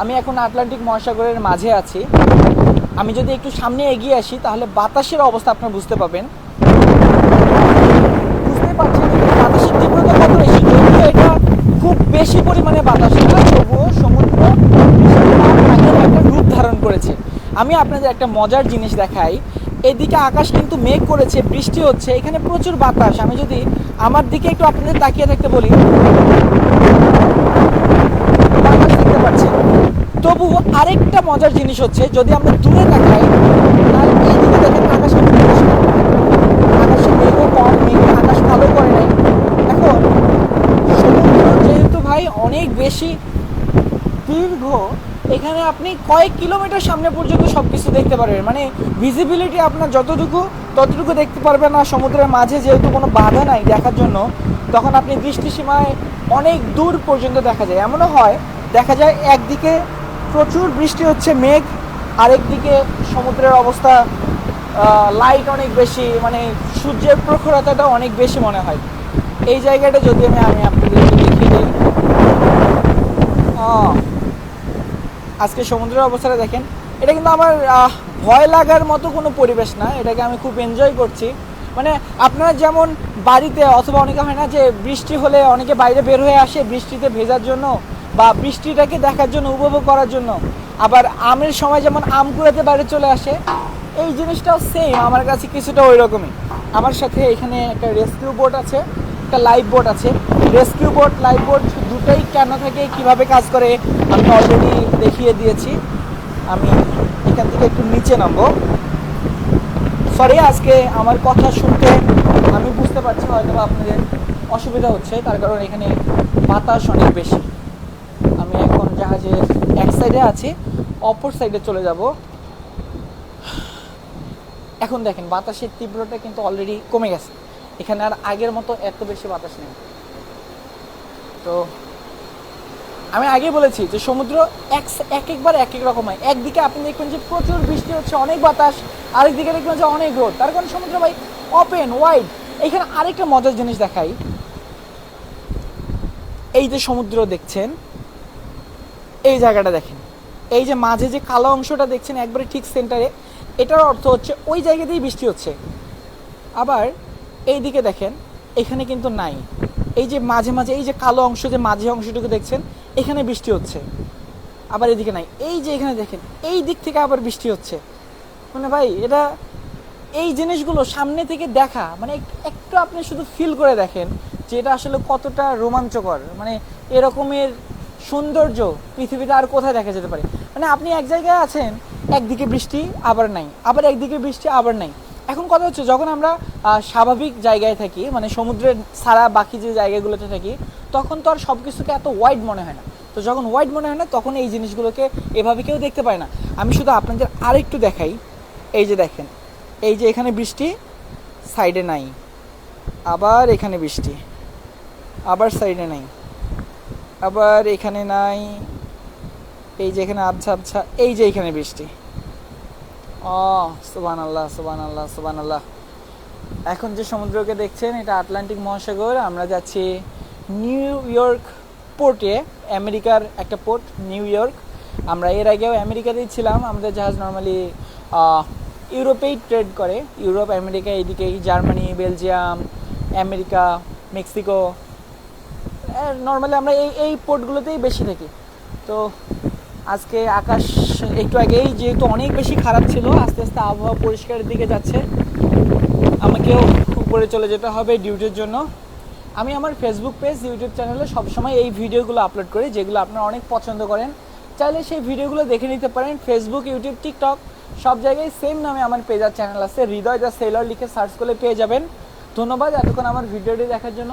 আমি এখন আটলান্টিক মহাসাগরের মাঝে আছি। আমি যদি একটু সামনে এগিয়ে আসি, তাহলে বাতাসের অবস্থা আপনারা বুঝতে পাবেন বুঝতে পারছেন বাতাসের তীব্রতা কত বেশি? যদিও এটা খুব বেশি পরিমাণে বাতাস তবুও সমুদ্র একটা রূপ ধারণ করেছে। আমি আপনাদের একটা মজার জিনিস দেখাই। এদিকে আকাশ কিন্তু মেঘ করেছে, বৃষ্টি হচ্ছে, এখানে প্রচুর বাতাস। আমি যদি আমার দিকে একটু আপনাদের তাকিয়ে থাকতে বলি তবু আরেকটা মজার জিনিস হচ্ছে, যদি আমরা দূরে তাকাই, তাহলে এইদিকে দেখেন আকাশ আকাশে মেঘও কম, মেঘ, আকাশ ভালো করে নাই। এখন, সমুদ্র যেহেতু ভাই অনেক বেশি দীর্ঘ, এখানে আপনি কয়েক কিলোমিটার সামনে পর্যন্ত সব কিছু দেখতে পারবেন। মানে ভিজিবিলিটি আপনার যতটুকু, ততটুকু দেখতে পারবেন। না সমুদ্রের মাঝে যেহেতু কোনো বাধা নাই দেখার জন্য, তখন আপনি দৃষ্টিসীমায় অনেক দূর পর্যন্ত দেখা যায়। এমনও হয়, দেখা যায় একদিকে প্রচুর বৃষ্টি হচ্ছে, মেঘ। আরেকদিকে সমুদ্রের অবস্থা লাইট অনেক বেশি মানে সূর্যের প্রখরতাটা অনেক বেশি মনে হয়। এই জায়গাটা যদি আমি আমি আপনাদের দেখিয়ে দিই। আজকে সমুদ্রের অবস্থাটা দেখেন। এটা কিন্তু আমার ভয় লাগার মতো কোনো পরিবেশ না। এটাকে আমি খুব এনজয় করছি। মানে আপনারা যেমন বাড়িতে অথবা অনেকে হয় না যে বৃষ্টি হলে অনেকে বাইরে বের হয়ে আসে বৃষ্টিতে ভেজার জন্য। বা বৃষ্টিটাকে দেখার জন্য, উপভোগ করার জন্য। আবার আমের সময় যেমন আম কুড়াতে বাইরে চলে আসে, এই জিনিসটাও সেম আমার কাছে কিছুটা ওই রকমই আমার সাথে এখানে একটা রেস্কিউ বোট আছে, একটা লাইফ বোট আছে। রেস্কিউ বোট লাইফ বোট দুটোই কেন থাকে, কীভাবে কাজ করে, আমি অলরেডি দেখিয়ে দিয়েছি। আমি এখান থেকে একটু নিচে নামবো। সরি আজকে আমার কথা শুনতে আমি বুঝতে পারছি হয়তো আপনাদের অসুবিধা হচ্ছে, তার কারণ এখানে বাতাস অনেক বেশি। এখন জাহাজের এক সাইডে আছি, অপর সাইডে চলে যাব। এখন দেখেন, বাতাসের তীব্রতা কিন্তু অলরেডি কমে গেছে। এখানে আর আগের মতো এত বেশি বাতাস নেই। তো আমি আগে বলেছি যে সমুদ্র এক এক একবার এক এক রকম হয়। একদিকে আপনি দেখবেন যে প্রচুর বৃষ্টি হচ্ছে, অনেক বাতাস, আরেকদিকে দেখবেন যে অনেক রোদ। তার কারণ সমুদ্র ভাই ওপেন ওয়াইড এখানে আরেকটা মজার জিনিস দেখাই। এই যে সমুদ্র দেখছেন এই জায়গাটা দেখেন। এই যে মাঝে যে কালো অংশটা দেখছেন একবারে ঠিক সেন্টারে, এটার অর্থ হচ্ছে ওই জায়গাতেই বৃষ্টি হচ্ছে। আবার এই দিকে দেখেন, এখানে কিন্তু নাই। এই যে মাঝে মাঝে, এই যে কালো অংশ যে মাঝে অংশটুকু দেখছেন, এখানে বৃষ্টি হচ্ছে। আবার এদিকে নাই। এই যে এখানে দেখেন, এই দিক থেকে আবার বৃষ্টি হচ্ছে। মানে ভাই, এটা এই জিনিসগুলো সামনে থেকে দেখা মানে এক- একটু আপনি শুধু ফিল করে দেখেন যে এটা আসলে কতটা রোমাঞ্চকর। মানে এরকমের সৌন্দর্য পৃথিবীতে আর কোথায় দেখা যেতে পারে? মানে আপনি এক জায়গায় আছেন, একদিকে বৃষ্টি, আবার নাই। আবার একদিকে বৃষ্টি, আবার নাই। এখন কথা হচ্ছে, যখন আমরা স্বাভাবিক জায়গায় থাকি মানে সমুদ্রের ছাড়া বাকি যে জায়গাগুলোতে থাকি, তখন তো আর সব কিছুকে এত ওয়াইড মনে হয় না। তো যখন ওয়াইড মনে হয় না, তখন এই জিনিসগুলোকে এভাবে কেউ দেখতে পায় না। আমি শুধু আপনাদের আরেকটু দেখাই। এই যে দেখেন, এই যে এখানে বৃষ্টি সাইডে নাই। আবার এখানে বৃষ্টি, আবার সাইডে নাই। আবার এখানে নাই। এই যে এখানে আবছা আবছা, এই যে এখানে বৃষ্টি। ও সুবান আল্লাহ সুবান আল্লাহ সুবান আল্লাহ এখন যে সমুদ্রকে দেখছেন, এটা আটলান্টিক মহাসাগর। আমরা যাচ্ছি নিউ ইয়র্ক পোর্টে, আমেরিকার একটা পোর্ট, নিউ ইয়র্ক। আমরা এর আগেও আমেরিকাতেই ছিলাম। আমাদের জাহাজ নর্মালি ইউরোপেই ট্রেড করে। Europe, America এইদিকেই Germany, Belgium, America, Mexico. Normally আমরা এই এই পোর্টগুলোতেই বেশি থাকি। তো আজকে আকাশ একটু আগেই যেহেতু অনেক বেশি খারাপ ছিল, আস্তে আস্তে আবহাওয়া পরিষ্কারের দিকে যাচ্ছে। আমাকেও উপরে চলে যেতে হবে ডিউটির জন্য। আমি আমার ফেসবুক পেজ ইউটিউব চ্যানেলে সবসময় এই ভিডিওগুলো আপলোড করি, যেগুলো আপনারা অনেক পছন্দ করেন। চাইলে সেই ভিডিওগুলো দেখে নিতে পারেন ফেসবুক ইউটিউব টিকটক সব জায়গায় সেম নামে আমার পেজ আর চ্যানেল আছে। হৃদয় দ্য সেলর লিখে সার্চ করলে পেয়ে যাবেন। ধন্যবাদ এতক্ষণ আমার ভিডিওটি দেখার জন্য।